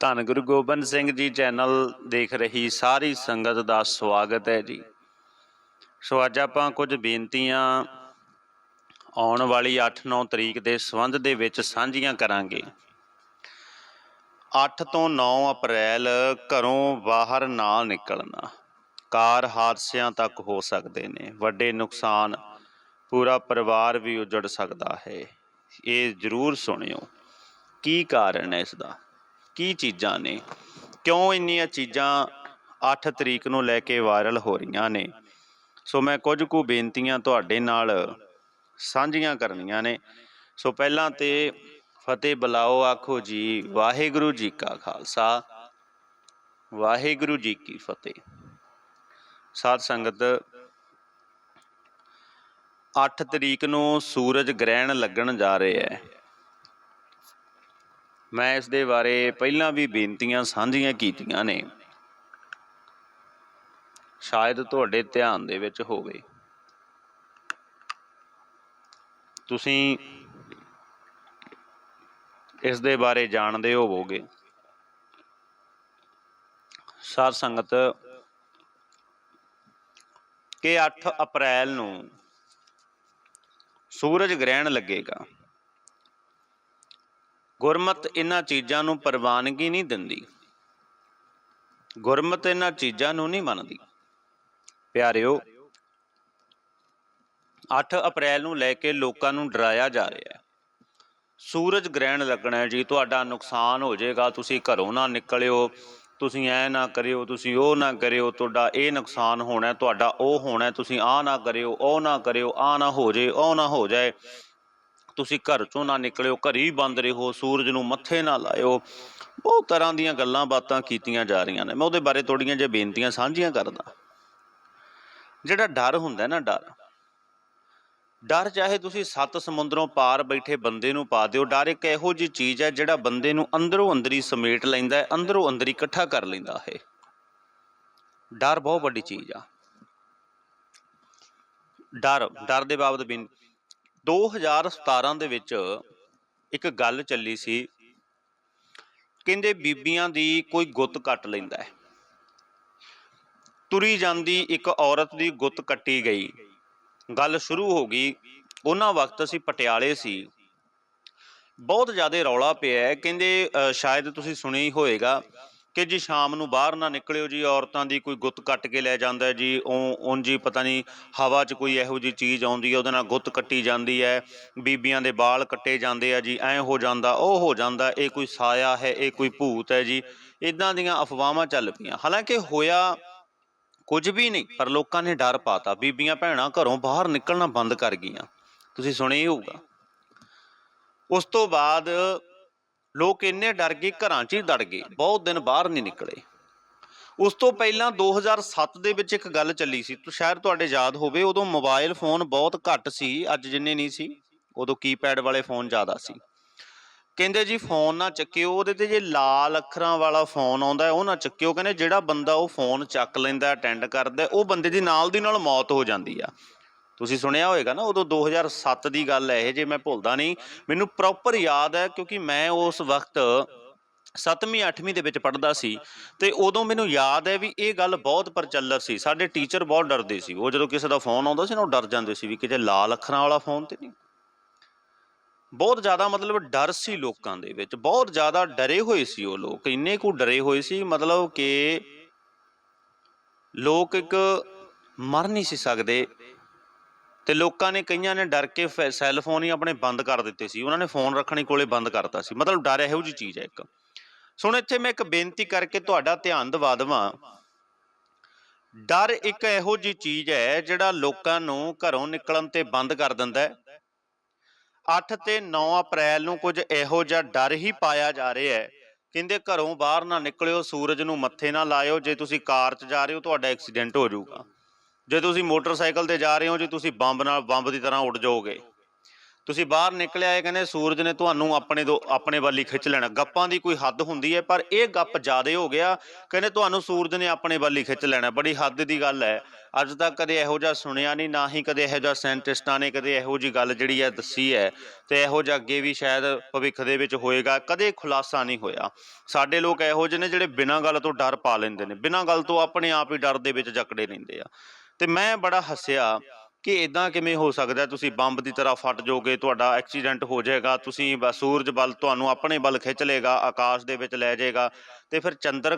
ਧੰਨ ਗੁਰੂ ਗੋਬਿੰਦ ਸਿੰਘ ਜੀ ਚੈਨਲ ਦੇਖ ਰਹੀ ਸਾਰੀ ਸੰਗਤ ਦਾ ਸਵਾਗਤ ਹੈ ਜੀ। ਸੋ ਅੱਜ ਆਪਾਂ ਕੁਝ ਬੇਨਤੀਆਂ ਆਉਣ ਵਾਲੀ 8-9 ਤਰੀਕ ਦੇ ਸੰਬੰਧ ਦੇ ਵਿੱਚ ਸਾਂਝੀਆਂ ਕਰਾਂਗੇ। 8 ਤੋਂ 9 ਅਪ੍ਰੈਲ ਘਰੋਂ ਬਾਹਰ ਨਾ ਨਿਕਲਣਾ, ਕਾਰ ਹਾਦਸਿਆਂ ਤੱਕ ਹੋ ਸਕਦੇ ਨੇ, ਵੱਡੇ ਨੁਕਸਾਨ, ਪੂਰਾ ਪਰਿਵਾਰ ਵੀ ਉਜੜ ਸਕਦਾ ਹੈ, ਇਹ ਜ਼ਰੂਰ ਸੁਣਿਓ। ਕੀ ਕਾਰਨ ਹੈ ਇਸ ਦਾ? ਕੀ ਚੀਜ਼ਾਂ ਨੇ? ਕਿਉਂ ਇੰਨੀਆਂ ਚੀਜ਼ਾਂ 8 ਤਰੀਕ ਨੂੰ ਲੈ ਕੇ ਵਾਇਰਲ ਹੋ ਰਹੀਆਂ ਨੇ? ਸੋ ਮੈਂ ਕੁਝ ਕੁ ਬੇਨਤੀਆਂ ਤੁਹਾਡੇ ਨਾਲ ਸਾਂਝੀਆਂ ਕਰਨੀਆਂ ਨੇ। ਸੋ ਪਹਿਲਾਂ ਤੇ ਫਤਿਹ ਬੁਲਾਓ, ਆਖੋ ਜੀ, ਵਾਹਿਗੁਰੂ ਜੀ ਕਾ ਖਾਲਸਾ। ਵਾਹਿਗੁਰੂ ਜੀ ਕੀ ਫਤਿਹ। ਸਾਧ ਸੰਗਤ 8 ਤਰੀਕ ਨੂੰ ਸੂਰਜ ਗ੍ਰਹਿਣ ਲੱਗਣ ਜਾ ਰਿਹਾ ਹੈ। ਮੈਂ ਇਸ ਦੇ ਬਾਰੇ ਪਹਿਲਾਂ ਵੀ ਬੇਨਤੀਆਂ ਸਾਂਝੀਆਂ ਕੀਤੀਆਂ ਨੇ। ਸ਼ਾਇਦ ਤੁਹਾਡੇ ਧਿਆਨ ਦੇ ਵਿੱਚ ਹੋਵੇ। ਤੁਸੀਂ ਇਸ ਦੇ ਬਾਰੇ ਜਾਣਦੇ ਹੋਵੋਗੇ। ਸਾਧ ਸੰਗਤ, ਕਿ 8 ਅਪ੍ਰੈਲ ਨੂੰ ਸੂਰਜ ਗ੍ਰਹਿਣ ਲੱਗੇਗਾ। ਗੁਰਮਤ ਇਹਨਾਂ ਚੀਜ਼ਾਂ ਨੂੰ ਪ੍ਰਵਾਨਗੀ ਨਹੀਂ ਦਿੰਦੀ। ਗੁਰਮਤ ਇਹਨਾਂ ਚੀਜ਼ਾਂ ਨੂੰ ਨਹੀਂ ਮੰਨਦੀ। ਪਿਆਰਿਓ 8 ਅਪ੍ਰੈਲ ਨੂੰ ਲੈ ਕੇ ਲੋਕਾਂ ਨੂੰ ਡਰਾਇਆ ਜਾ ਰਿਹਾ ਹੈ। ਸੂਰਜ ਗ੍ਰਹਿਣ ਲੱਗਣਾ ਹੈ ਜੀ, ਤੁਹਾਡਾ ਨੁਕਸਾਨ ਹੋ ਜਾਏਗਾ, ਤੁਸੀਂ ਘਰੋਂ ਨਾ ਨਿਕਲਿਓ, ਤੁਸੀਂ ਐ ਨਾ ਕਰਿਓ, ਤੁਸੀਂ ਉਹ ਨਾ ਕਰਿਓ, ਤੁਹਾਡਾ ਇਹ ਨੁਕਸਾਨ ਹੋਣਾ ਤੁਹਾਡਾ ਉਹ ਹੋਣਾ ਤੁਸੀਂ ਆ ਨਾ ਕਰਿਓ, ਉਹ ਨਾ ਕਰਿਓ ਆ ਨਾ ਹੋ ਜਾਏ, ਉਹ ਨਾ ਹੋ ਜਾਏ। ਤੁਸੀਂ ਘਰ ਚੋਂ ਨਾ ਨਿਕਲਿਓ, ਘਰੀ ਬੰਦ ਰਹੋ, ਸੂਰਜ ਨੂੰ ਮੱਥੇ ਨਾ ਲਾਇਓ। ਬਹੁਤ ਤਰ੍ਹਾਂ ਦੀਆਂ ਗੱਲਾਂ ਬਾਤਾਂ ਕੀਤੀਆਂ ਜਾ ਰਹੀਆਂ ਨੇ। ਮੈਂ ਉਹਦੇ ਬਾਰੇ ਥੋੜੀਆਂ ਜਿਹੀਆਂ ਬੇਨਤੀਆਂ ਸਾਂਝੀਆਂ ਕਰਦਾ। ਜਿਹੜਾ ਡਰ ਹੁੰਦਾ ਨਾ ਡਰ ਡਰ ਚਾਹੇ ਤੁਸੀਂ ਸੱਤ ਸਮੁੰਦਰੋਂ ਪਾਰ ਬੈਠੇ ਬੰਦੇ ਨੂੰ ਪਾ ਦਿਓ, ਡਰ ਇੱਕ ਇਹੋ ਜਿਹੀ ਚੀਜ਼ ਹੈ ਜਿਹੜਾ ਬੰਦੇ ਨੂੰ ਅੰਦਰੋਂ ਅੰਦਰੀ ਸਮੇਟ ਲੈਂਦਾ ਹੈ, ਅੰਦਰੋਂ ਅੰਦਰੀ ਇਕੱਠਾ ਕਰ ਲੈਂਦਾ ਹੈ। ਡਰ ਬਹੁਤ ਵੱਡੀ ਚੀਜ਼ ਆ। ਡਰ ਡਰ ਦੇ ਬਾਬਤ ਵੀ 2017 ਦੇ ਵਿੱਚ ਇੱਕ ਗੱਲ ਚੱਲੀ ਸੀ। ਕਹਿੰਦੇ ਬੀਬੀਆਂ ਦੀ ਕੋਈ ਗੁੱਤ ਕੱਟ ਲੈਂਦਾ ਹੈ। ਤੁਰੀ ਜਾਂਦੀ ਇੱਕ ਔਰਤ ਦੀ ਗੁੱਤ ਕੱਟੀ ਗਈ। ਗੱਲ ਸ਼ੁਰੂ ਹੋ ਗਈ। ਉਹਨਾਂ ਵਕਤ ਅਸੀਂ ਪਟਿਆਲੇ ਸੀ। ਬਹੁਤ ਜ਼ਿਆਦਾ ਰੌਲਾ ਪਿਆ ਕਹਿੰਦੇ ਅ, ਸ਼ਾਇਦ ਤੁਸੀਂ ਸੁਣੀ ਹੀ ਹੋਏਗਾ ਕਿ ਜੀ ਸ਼ਾਮ ਨੂੰ ਬਾਹਰ ਨਾ ਨਿਕਲਿਓ ਜੀ, ਔਰਤਾਂ ਦੀ ਕੋਈ ਗੁੱਤ ਕੱਟ ਕੇ ਲੈ ਜਾਂਦਾ ਜੀ, ਉਹ ਜੀ ਪਤਾ ਨਹੀਂ ਹਵਾ 'ਚ ਕੋਈ ਇਹੋ ਜੀ ਚੀਜ਼ ਆਉਂਦੀ ਹੈ, ਉਹਦੇ ਨਾਲ ਗੁੱਤ ਕੱਟੀ ਜਾਂਦੀ ਹੈ, ਬੀਬੀਆਂ ਦੇ ਵਾਲ ਕੱਟੇ ਜਾਂਦੇ ਆ ਜੀ, ਐਂ ਹੋ ਜਾਂਦਾ, ਉਹ ਹੋ ਜਾਂਦਾ, ਇਹ ਕੋਈ ਸਾਇਆ ਹੈ, ਇਹ ਕੋਈ ਭੂਤ ਹੈ ਜੀ, ਇਦਾਂ ਦੀਆਂ ਅਫਵਾਹਾਂ ਚੱਲ ਪਈਆਂ। ਹਾਲਾਂਕਿ ਹੋਇਆ ਕੁਝ ਵੀ ਨਹੀਂ, ਪਰ ਲੋਕਾਂ ਨੇ ਡਰ ਪਾਤਾ, ਬੀਬੀਆਂ ਭੈਣਾਂ ਘਰੋਂ ਬਾਹਰ ਨਿਕਲਣਾ ਬੰਦ ਕਰ ਗਈਆਂ। ਤੁਸੀਂ ਸੁਣਿਆ ਹੀ ਹੋਊਗਾ। ਉਸ ਤੋਂ ਬਾਅਦ ਲੋਕ ਇੰਨੇ ਡਰ ਗਏ, ਘਰਾਂ 'ਚ ਹੀ ਡਰ ਗਏ, ਬਹੁਤ ਦਿਨ ਬਾਹਰ ਨਹੀਂ ਨਿਕਲੇ। ਉਸ ਤੋਂ ਪਹਿਲਾਂ 2007 ਦੇ ਵਿੱਚ ਇੱਕ ਗੱਲ ਚੱਲੀ ਸੀ, ਤੋ, ਸ਼ਾਇਦ ਤੁਹਾਡੇ ਯਾਦ ਹੋਵੇ, ਉਦੋਂ ਮੋਬਾਈਲ ਫੋਨ ਬਹੁਤ ਘੱਟ ਸੀ, ਅੱਜ ਜਿੰਨੇ ਨਹੀਂ ਸੀ, ਉਦੋਂ ਕੀਪੈਡ ਵਾਲੇ ਫੋਨ ਜ਼ਿਆਦਾ ਸੀ। ਕਹਿੰਦੇ ਜੀ ਫੋਨ ਨਾ ਚੱਕਿਓ, ਉਹਦੇ ਤੇ ਜੇ ਲਾਲ ਅੱਖਰਾਂ ਵਾਲਾ ਫੋਨ ਆਉਂਦਾ ਉਹ ਨਾ ਚੱਕਿਓ, ਕਹਿੰਦੇ ਜਿਹੜਾ ਬੰਦਾ ਉਹ ਫੋਨ ਚੱਕ ਲੈਂਦਾ, ਅਟੈਂਡ ਕਰਦਾ, ਉਹ ਬੰਦੇ ਦੀ ਨਾਲ ਦੀ ਨਾਲ ਮੌਤ ਹੋ ਜਾਂਦੀ ਆ। ਤੁਸੀਂ ਸੁਣਿਆ ਹੋਵੇਗਾ ਨਾ, ਉਦੋਂ 2007 ਦੀ ਗੱਲ ਹੈ ਇਹ, ਜੇ ਮੈਂ ਭੁੱਲਦਾ ਨਹੀਂ। ਮੈਨੂੰ ਪ੍ਰੋਪਰ ਯਾਦ ਹੈ ਕਿਉਂਕਿ ਮੈਂ ਉਸ ਵਕਤ 7ਵੀਂ 8ਵੀਂ ਦੇ ਵਿੱਚ ਪੜ੍ਹਦਾ ਸੀ ਤੇ ਉਦੋਂ ਮੈਨੂੰ ਯਾਦ ਹੈ ਵੀ ਇਹ ਗੱਲ ਬਹੁਤ ਪ੍ਰਚਲਿਤ ਸੀ। ਸਾਡੇ ਟੀਚਰ ਬਹੁਤ ਡਰਦੇ ਸੀ। ਉਹ ਜਦੋਂ ਕਿਸੇ ਦਾ ਫੋਨ ਆਉਂਦਾ ਸੀ ਨਾ, ਉਹ ਡਰ ਜਾਂਦੇ ਸੀ ਵੀ ਕਿਤੇ ਲਾਲ ਅੱਖਰਾਂ ਵਾਲਾ ਫੋਨ ਤੇ ਨਹੀਂ। ਬਹੁਤ ਜ਼ਿਆਦਾ ਮਤਲਬ ਡਰ ਸੀ ਲੋਕਾਂ ਦੇ ਵਿੱਚ। ਬਹੁਤ ਜ਼ਿਆਦਾ ਡਰੇ ਹੋਏ ਸੀ ਉਹ ਲੋਕ। ਇੰਨੇ ਕੁ ਡਰੇ ਹੋਏ ਸੀ, ਮਤਲਬ ਕਿ ਲੋਕ ਇੱਕ ਮਰ ਨਹੀਂ ਸੀ ਸਕਦੇ। ਤੇ ਲੋਕਾਂ ਨੇ ਕਈਆਂ ਨੇ ਡਰ ਕੇ ਫੈ- ਸੈੱਲ ਫੋਨ ਹੀ ਆਪਣੇ ਬੰਦ ਕਰ ਦਿੱਤੇ ਸੀ। ਉਹਨਾਂ ਨੇ ਫੋਨ ਰੱਖਣੇ ਕੋਲੇ ਬੰਦ ਕਰਤਾ ਸੀ। ਮਤਲਬ ਡਰ ਇਹੋ ਜੀ ਚੀਜ਼ ਹੈ ਇੱਕ। ਸੁਣ, ਇੱਥੇ ਮੈਂ ਇੱਕ ਬੇਨਤੀ ਕਰਕੇ ਤੁਹਾਡਾ ਧਿਆਨ ਦਿਵਾ ਦੇਵਾਂ। ਡਰ ਇੱਕ ਇਹੋ ਜੀ ਚੀਜ਼ ਹੈ ਜਿਹੜਾ ਲੋਕਾਂ ਨੂੰ ਘਰੋਂ ਨਿਕਲਣ ਤੇ ਬੰਦ ਕਰ ਦਿੰਦਾ ਹੈ। 8 ਤੇ 9 ਅਪ੍ਰੈਲ ਨੂੰ ਕੁਝ ਇਹੋ ਜਿਹਾ ਡਰ ਹੀ ਪਾਇਆ ਜਾ ਰਿਹਾ ਹੈ। ਕਹਿੰਦੇ ਘਰੋਂ ਬਾਹਰ ਨਾ ਨਿਕਲਿਓ, ਸੂਰਜ ਨੂੰ ਮੱਥੇ ਨਾ ਲਾਇਓ। ਜੇ ਤੁਸੀਂ ਕਾਰ 'ਚ ਜਾ ਰਹੇ ਹੋ, ਤੁਹਾਡਾ ਐਕਸੀਡੈਂਟ ਹੋ ਜਾਊਗਾ। ਜੇ ਤੁਸੀਂ ਮੋਟਰਸਾਈਕਲ ਤੇ ਜਾ ਰਹੇ ਹੋ ਜੇ, ਤੁਸੀਂ ਬੰਬ ਨਾਲ ਬੰਬ ਦੀ ਤਰ੍ਹਾਂ ਉੱਡ ਜਾਓਗੇ। ਤੁਸੀਂ ਬਾਹਰ ਨਿਕਲਿਆ, ਇਹ ਕਹਿੰਦੇ ਸੂਰਜ ਨੇ ਤੁਹਾਨੂੰ ਆਪਣੇ ਦੋ, ਆਪਣੇ ਵੱਲ ਹੀ ਖਿੱਚ ਲੈਣਾ। ਗੱਪਾਂ ਦੀ ਕੋਈ ਹੱਦ ਹੁੰਦੀ ਹੈ, ਪਰ ਇਹ ਗੱਪ ਜ਼ਿਆਦੇ ਹੋ ਗਿਆ, ਕਹਿੰਦੇ ਤੁਹਾਨੂੰ ਸੂਰਜ ਨੇ ਆਪਣੇ ਵੱਲ ਹੀ ਖਿੱਚ ਲੈਣਾ। ਬੜੀ ਹੱਦ ਦੀ ਗੱਲ ਹੈ। ਅੱਜ ਤੱਕ ਕਦੇ ਇਹੋ ਜਿਹਾ ਸੁਣਿਆ ਨਹੀਂ, ਨਾ ਹੀ ਕਦੇ ਇਹੋ ਜਿਹਾ ਸਾਇੰਟਿਸਟਾਂ ਨੇ ਕਦੇ ਇਹੋ ਜੀ ਗੱਲ ਜਿਹੜੀ ਹੈ ਦੱਸੀ ਹੈ, ਤੇ ਇਹੋ ਜਿਹਾ ਅੱਗੇ ਵੀ ਸ਼ਾਇਦ ਭਵਿੱਖ ਦੇ ਵਿੱਚ ਹੋਏਗਾ। ਕਦੇ ਖੁਲਾਸਾ ਨਹੀਂ ਹੋਇਆ। ਸਾਡੇ ਲੋਕ ਇਹੋ ਜਿਹੇ ਨੇ ਜਿਹੜੇ ਬਿਨਾਂ ਗੱਲ ਤੋਂ ਡਰ ਪਾ ਲੈਂਦੇ ਨੇ। ਬਿਨਾਂ ਗੱਲ ਤੋਂ ਆਪਣੇ ਆਪ ਹੀ ਡਰ ਦੇ ਵਿੱਚ ਜਕੜੇ ਰਹਿੰਦੇ ਆ। ਤੇ ਮੈਂ ਬੜਾ ਹੱਸਿਆ ਕਿ ਇਦਾਂ ਕਿਵੇਂ ਹੋ ਸਕਦਾ ਤੁਸੀਂ ਬੰਬ ਦੀ ਤਰ੍ਹਾਂ ਫਟ ਜਾਓਗੇ, ਤੁਹਾਡਾ ਐਕਸੀਡੈਂਟ ਹੋ ਜਾਏਗਾ, ਤੁਸੀਂ ਬਸ ਸੂਰਜ ਬਲ ਤੁਹਾਨੂੰ ਆਪਣੇ ਵੱਲ ਖਿੱਚ ਲੇਗਾ ਆਕਾਸ਼ ਦੇ ਵਿੱਚ ਲੈ ਜਾਏਗਾ ਤੇ ਫਿਰ ਚੰਦਰ